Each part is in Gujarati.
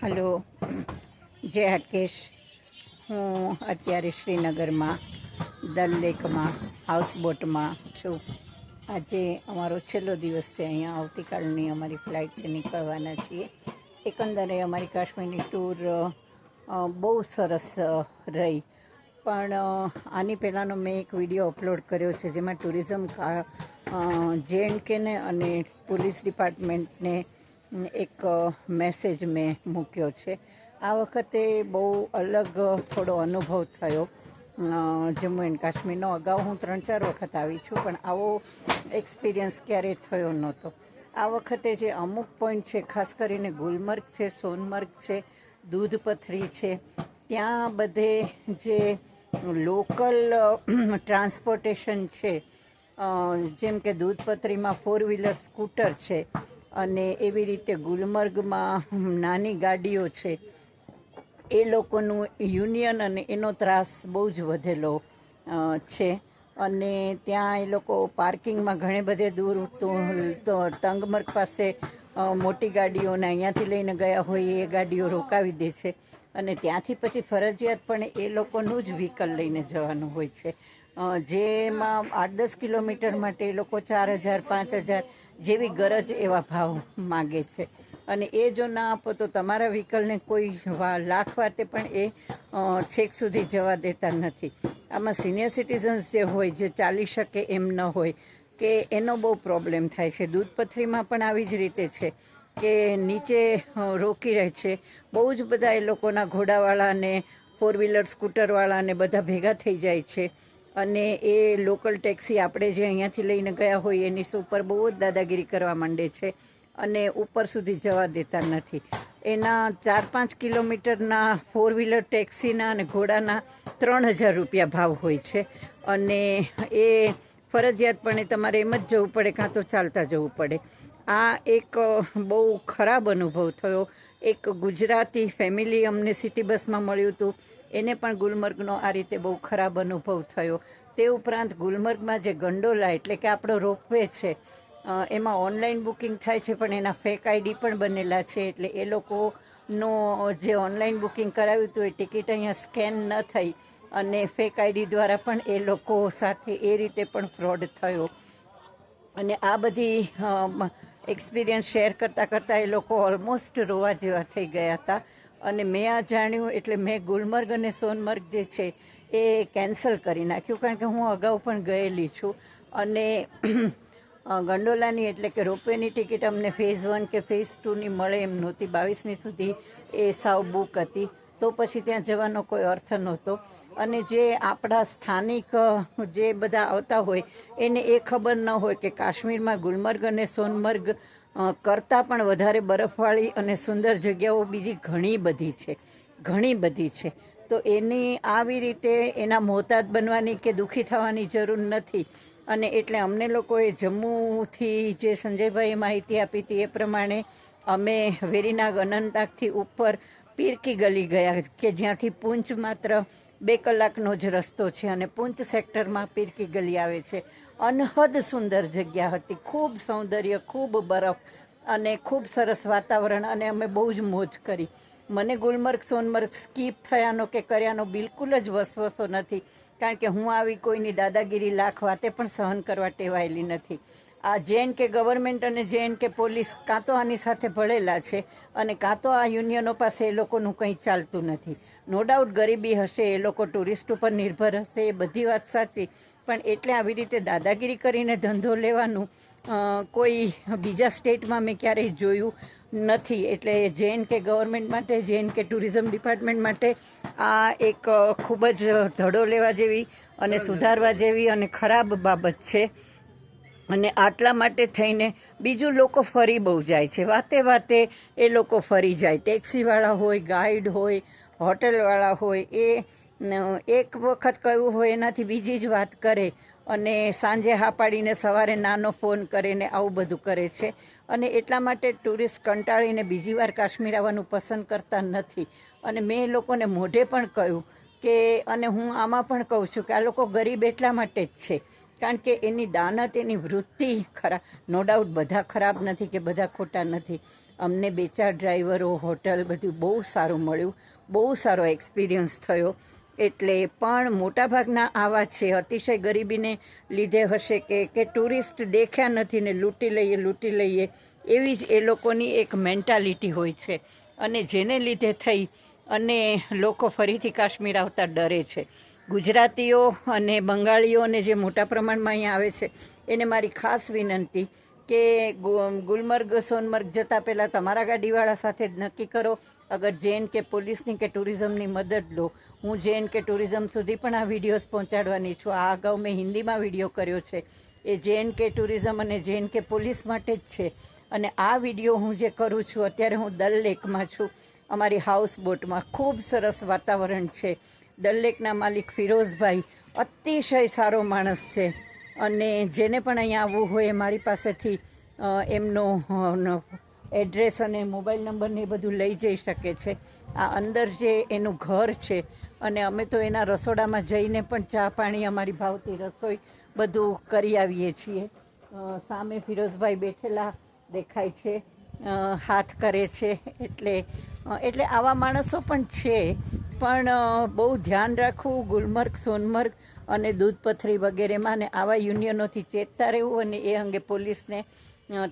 હલો. જય હટકેશ હું અત્યારે શ્રીનગરમાં, દલ લેકમાં હાઉસબોટમાં છું. આજે અમારો છેલ્લો દિવસ છે. અહીંયા આવતીકાલની અમારી ફ્લાઇટ છે, નીકળવાના છીએ. એકંદરે અમારી કાશ્મીરની ટૂર બહુ સરસ રહી. પણ આની પહેલાંનો મેં એક વીડિયો અપલોડ કર્યો છે, જેમાં ટુરિઝમ જે એન્ડ કેને અને પોલીસ ડિપાર્ટમેન્ટને એક મેસેજ મેં મૂક્યો છે. આ વખતે બહુ અલગ થોડો અનુભવ થયો. જમ્મુ એન્ડ કાશ્મીરનો. અગાઉ હું ત્રણ ચાર વખત આવી છું, પણ આવો એક્સપિરિયન્સ ક્યારેય થયો નહોતો. આ વખતે જે અમુક પોઈન્ટ છે, ખાસ કરીને ગુલમર્ગ છે, સોનમર્ગ છે, દૂધપથરી છે, ત્યાં બધે જે લોકલ ટ્રાન્સપોર્ટેશન છે જેમ કે દૂધપથરીમાં ફોર વ્હીલર સ્કૂટર છે અને એવી રીતે ગુલમર્ગમાં નાની ગાડીઓ છે, એ લોકોનું યુનિયન અને એનો ત્રાસ બહુ જ વધેલો છે. અને ત્યાં એ લોકો પાર્કિંગમાં ઘણે બધે દૂર તો તંગમર્ગ પાસે મોટી ગાડીઓને અહીંયાથી લઈને ગયા હોય એ ગાડીઓ રોકાવી દે છે. અને ત્યાંથી પછી ફરજિયાત પણ એ લોકોનું જ વ્હીકલ લઈને જવાનું હોય છે. જેમાં આઠ દસ કિલોમીટર માટે એ લોકો ચાર હજાર, પાંચ હજાર જેવી ગરજ એવા ભાવ માગે છે. અને એ જો ના આપો તો તમારા વ્હીકલને કોઈ લાખ વાતે પણ એ છેક સુધી જવા દેતા નથી. આમાં સિનિયર સિટીઝન્સ જે હોય, જે ચાલી શકે એમ ન હોય, કે એનો બહુ પ્રોબ્લેમ થાય છે. દૂધપથરીમાં પણ આવી જ રીતે છે કે નીચે રોકી રહે છે. બહુ જ બધા એ લોકોના ઘોડાવાળા ને ફોર વ્હીલર સ્કૂટરવાળા ને બધા ભેગા થઈ જાય છે. અને એ લોકલ ટેક્સી આપણે જે અહીંયાથી લઈને ગયા હોઈએ એની ઉપર બહુ જ દાદાગીરી કરવા માંડે છે અને ઉપર સુધી જવા દેતા નથી. એના ચાર પાંચ કિલોમીટરના ફોર વ્હીલર ટેક્સીના અને ઘોડાના ત્રણ હજાર રૂપિયા ભાવ હોય છે. અને એ ફરજિયાતપણે તમારે એમ જ જવું પડે કાં તો ચાલતા જવું પડે. આ એક બહુ ખરાબ અનુભવ થયો. એક ગુજરાતી ફેમિલી અમને સિટી બસમાં મળ્યું હતું. એને પણ ગુલમર્ગનો આ રીતે બહુ ખરાબ અનુભવ થયો. તે ઉપરાંત ગુલમર્ગમાં જે ગંડોલા એટલે કે આપણો રોપવે છે એમાં ઓનલાઈન બુકિંગ થાય છે, પણ એના ફેક આઈડી પણ બનેલા છે. એટલે એ લોકોનો જે ઓનલાઈન બુકિંગ કરાવ્યું હતું એ ટિકિટ અહીંયા સ્કેન ન થઈ અને ફેક આઈડી દ્વારા પણ એ લોકો સાથે એ રીતે પણ ફ્રોડ થયો. અને આ બધી એક્સપિરિયન્સ શેર કરતાં કરતાં એ લોકો ઓલમોસ્ટ રોવા જેવા થઈ ગયા હતા. અને મેં આ જાણ્યું એટલે મેં ગુલમર્ગ અને સોનમર્ગ જે છે એ કેન્સલ કરી નાખ્યું, કારણ કે હું અગાઉ પણ ગયેલી છું. અને ગંડોલાની એટલે કે રોપવેની ટિકિટ અમને ફેઝ વન કે ફેઝ ટુની મળે એમ નહોતી. બાવીસમી સુધી એ સાવ બુક હતી. તો પછી ત્યાં જવાનો કોઈ અર્થ નહોતો. અને જે આપણા સ્થાનિક જે બધા આવતા હોય, એને એ ખબર ન હોય કે કાશ્મીરમાં ગુલમર્ગ અને સોનમર્ગ કરતાં પણ વધારે બરફવાળી અને સુંદર જગ્યાઓ બીજી ઘણી બધી છે. ઘણી બધી છે. તો એની આવી રીતે એના મોહતાજ બનવાની કે દુઃખી થવાની જરૂર નથી. અને એટલે અમને લોકોએ જમ્મુથી જે સંજયભાઈએ માહિતી આપી હતી એ પ્રમાણે અમે વેરીનાગ અનંતનાગથી ઉપર પીરકી ગલી ગયા કે જ્યાંથી પૂંચ માત્ર બે કલાકનો જ રસ્તો છે અને પૂંચ સેક્ટરમાં પીરકી ગલી આવે છે. અનહદ સુંદર જગ્યા હતી. ખૂબ સૌંદર્ય, ખૂબ બરફ અને ખૂબ સરસ વાતાવરણ અને અમે બહુ જ મોજ કરી. મને ગુલમર્ગ, સોનમર્ગ સ્કીપ થયાનો કે કર્યાનો બિલકુલ જ વસવસો નથી. કારણ કે હું આવી કોઈની દાદાગીરી લાખ વાતે પણ સહન કરવા ટેવાયેલી નથી. આ જેન કે ગવર્મેન્ટ અને જેન કે પોલીસ કાં તો આની સાથે ભળેલા છે અને કાં તો આ યુનિયનો પાસે એ લોકોનું કંઈ ચાલતું નથી. નો ડાઉટ ગરીબી હશે એ લોકો ટુરિસ્ટ ઉપર નિર્ભર હશે એ બધી વાત સાચી. પણ એટલે આવી રીતે દાદાગીરી કરીને ધંધો લેવાનું કોઈ બીજા સ્ટેટમાં મેં ક્યારેય જોયું નથી. એટલે જેન કે ગવર્મેન્ટ માટે જેન કે ટુરિઝમ ડિપાર્ટમેન્ટ માટે આ એક ખૂબ જ ધડો લેવા જેવી અને સુધારવા જેવી અને ખરાબ બાબત છે. અને આટલા માટે થઈને બીજું લોકો ફરી બહુ જાય છે. વાતે વાતે એ લોકો ફરી જાય. ટેક્સીવાળા હોય, ગાઈડ હોય, હોટલવાળા હોય, એ એક વખત કહ્યું હોય એનાથી બીજી જ વાત કરે અને સાંજે હા પાડીને સવારે નાનો ફોન કરીને આવું બધું કરે છે. અને એટલા માટે ટુરિસ્ટ કંટાળીને બીજી વાર કાશ્મીર આવવાનું પસંદ કરતા નથી. અને મેં એ લોકોને મોઢે પણ કહ્યું કે, અને હું આમાં પણ કહું છું કે આ લોકો ગરીબ એટલા માટે જ છે. કારણ કે એની દાનત, એની વૃત્તિ ખરા નો ડાઉટ બધા ખરાબ નથી કે બધા ખોટા નથી. અમને બે ચાર ડ્રાઈવરો હોટલ બધું બહુ સારું મળ્યું, બહુ સારો એક્સપિરિયન્સ થયો. એટલે પણ મોટાભાગના આવા છે, અતિશય ગરીબીને લીધે હશે કે કે ટુરિસ્ટ દેખ્યા નથી ને લૂંટી લઈએ લૂંટી લઈએ, એવી જ એ લોકોની એક મેન્ટાલિટી હોય છે. અને જેને લીધે થઈ અને લોકો ફરીથી કાશ્મીર આવતા ડરે છે. ગુજરાતીઓ અને બંગાળીઓને જે મોટા પ્રમાણમાં અહીંયા આવે છે, એને મારી ખાસ વિનંતી કે ગુલમર્ગ, સોનમર્ગ જતાં પહેલાં તમારા ગાડીવાળા સાથે જ નક્કી કરો. અગર જેન કે પોલીસની કે ટુરિઝમની મદદ લો. હું જેન કે ટુરિઝમ સુધી પણ આ વિડીયોઝ પહોંચાડવાની છું. આ અગાઉ મેં હિન્દીમાં વીડિયો કર્યો છે. એ જેન કે ટુરિઝમ અને જેન કે પોલીસ માટે જ છે. અને આ વીડિયો હું જે કરું છું, અત્યારે હું દલ લેકમાં છું. અમારી હાઉસ બોટમાં ખૂબ સરસ વાતાવરણ છે. દલ લેકના માલિક ફિરોઝભાઈ અતિશય સારો માણસ છે. અને જેને પણ અહીંયા આવવું હોય મારી પાસેથી એમનો એડ્રેસ અને મોબાઈલ નંબરને એ બધું લઈ જઈ શકે છે. આ અંદર જે એનું ઘર છે, અને અમે તો એના રસોડામાં જઈને પણ ચા પાણી અમારી ભાવતી રસોઈ બધું કરી આવીએ છીએ. સામે ફિરોઝભાઈ બેઠેલા દેખાય છે હાથ કરે છે, એટલે એટલે આવા માણસો પણ છે. પણ બહુ ધ્યાન રાખવું, ગુલમર્ગ, સોનમર્ગ અને દૂધપથરી વગેરેમાં ને આવા યુનિયનોથી ચેતતા રહેવું અને એ અંગે પોલીસને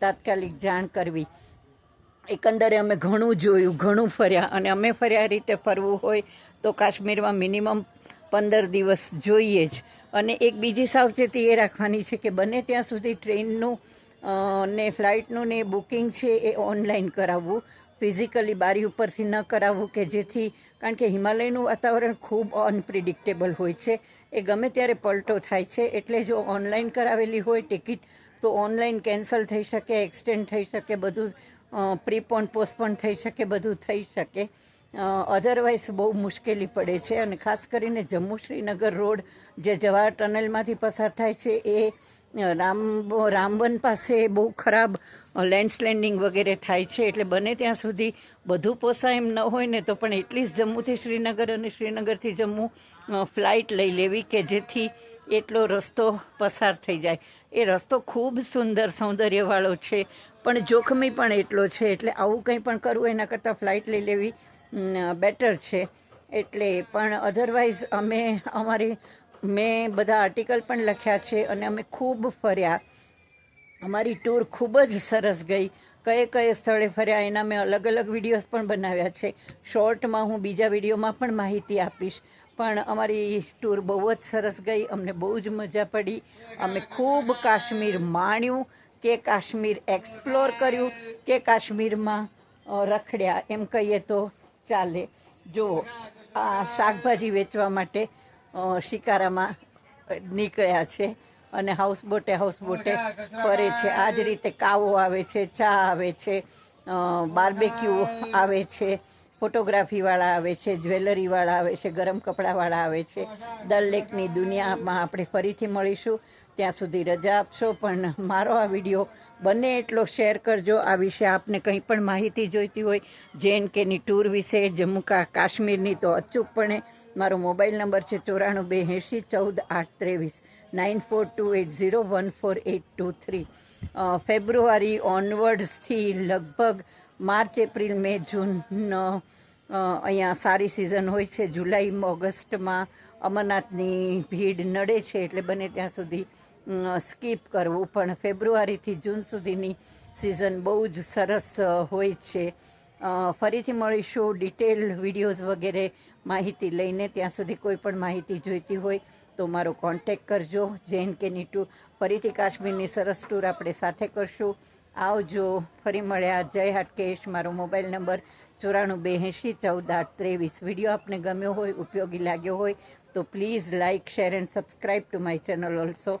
તાત્કાલિક જાણ કરવી. એકંદરે અમે ઘણું જોયું, ઘણું ફર્યા અને અમે ફર્યા રીતે ફરવું હોય તો કાશ્મીરમાં મિનિમમ પંદર દિવસ જોઈએ જ. અને એક બીજી સાવચેતી એ રાખવાની છે કે બને ત્યાં સુધી ટ્રેનનું ને ફ્લાઇટનું ને બુકિંગ છે એ ઓનલાઈન કરાવવું. ફિઝિકલી બારી ઉપરથી ન કરાવવું કે જેથી, કારણ કે હિમાલયનું વાતાવરણ ખૂબ અનપ્રિડિક્ટેબલ હોય છે. એ ગમે ત્યારે પલટો થાય છે. એટલે જો ઓનલાઈન કરાવેલી હોય ટિકિટ, તો ઓનલાઈન કેન્સલ થઈ શકે, એક્સટેન્ડ થઈ શકે, બધું પ્રીપોન, પોસ્ટપોન થઈ શકે, બધું થઈ શકે. અધરવાઇઝ બહુ મુશ્કેલી પડે છે. અને ખાસ કરીને જમ્મુ શ્રીનગર રોડ જે જવાહર ટનલમાંથી પસાર થાય છે, એ રામ રામબન પાસે બહુ ખરાબ લેન્ડસ્લેન્ડિંગ વગેરે થાય છે, એટલે બને ત્યાં સુધી બધું પોસાય એમ ન હોય ને તો પણ એટલીસ્ટ જમ્મુથી શ્રીનગર અને શ્રીનગરથી જમ્મુ ફ્લાઇટ લઈ લેવી કે જેથી એટલો રસ્તો પસાર થઈ જાય. એ રસ્તો ખૂબ સુંદર સૌંદર્યવાળો છે, પણ જોખમી પણ એટલો છે, એટલે આવું કંઈ પણ કરવું એના કરતાં ફ્લાઇટ લઈ લેવી બેટર છે. એટલે પણ અધરવાઇઝ અમે અમારી મેં બધા આર્ટિકલ પણ લખ્યા છે અને અમે ખૂબ ફર્યા. અમારી ટૂર ખૂબ જ સરસ ગઈ. કયે કયે સ્થળે ફર્યા, એના મેં અલગ અલગ વિડીયોઝ પણ બનાવ્યા છે. શોર્ટમાં હું બીજા વિડીયોમાં પણ માહિતી આપીશ. પણ અમારી ટૂર બહુ જ સરસ ગઈ, અમને બહુ જ મજા પડી. અમે ખૂબ કાશ્મીર માણ્યું, કે કાશ્મીર એક્સપ્લોર કર્યું, કે કાશ્મીરમાં રખડ્યા. એમ કહીએ તો ચાલે. જો, આ શાકભાજી વેચવા માટે શિકારામાં નીકળ્યા છે અને હાઉસ બોટે હાઉસ બોટે ફરે છે. આ જ રીતે કાવો આવે છે, ચા આવે છે બાર્બેક્યુ આવે છે ફોટોગ્રાફીવાળા આવે છે જ્વેલરીવાળા આવે છે, ગરમ કપડાવાળા આવે છે. દલ લેકની દુનિયામાં આપણે ફરીથી મળીશું. ત્યાં સુધી રજા આપશો, પણ મારો આ વીડિયો બને એટલો શેર કરજો. આ વિશે આપને કંઈ પણ માહિતી જોઈતી હોય, જેન કેની ટૂર વિશે, જમ્મુ કાશ્મીરની તો અચૂકપણે. મારો મોબાઈલ નંબર છે ચોરાણું બે એંશી ચૌદ આઠ ત્રેવીસ. Nine four two eight zero one four eight two three. ફેબ્રુઆરી ઓનવર્ડ્સથી લગભગ માર્ચ, એપ્રિલ, મે, જૂન અહીંયા સારી સિઝન હોય છે. જુલાઈ, ઓગસ્ટમાં અમરનાથની ભીડ નડે છે એટલે બને ત્યાં સુધી સ્કીપ કરવું. પણ ફેબ્રુઆરીથી જૂન સુધીની સિઝન બહુ જ સરસ હોય છે. ફરીથી મળીશું ડિટેલ વિડીયોઝ વગેરે માહિતી લઈને. ત્યાં સુધી કોઈ પણ માહિતી જોઈતી હોય તો મારો કોન્ટેક કરજો. જૈન કેની ટૂર ફરીથી કાશ્મીરની સરસ ટૂર આપણે સાથે કરશું. આવજો. ફરી મળ્યા. જય હાટકેશ. મારો મોબાઈલ નંબર ચોરાણું બે એંશી ચૌદ આઠ ત્રેવીસ. વીડિયો આપને ગમ્યો હોય, ઉપયોગી લાગ્યો હોય, તો please like share and subscribe to my channel also.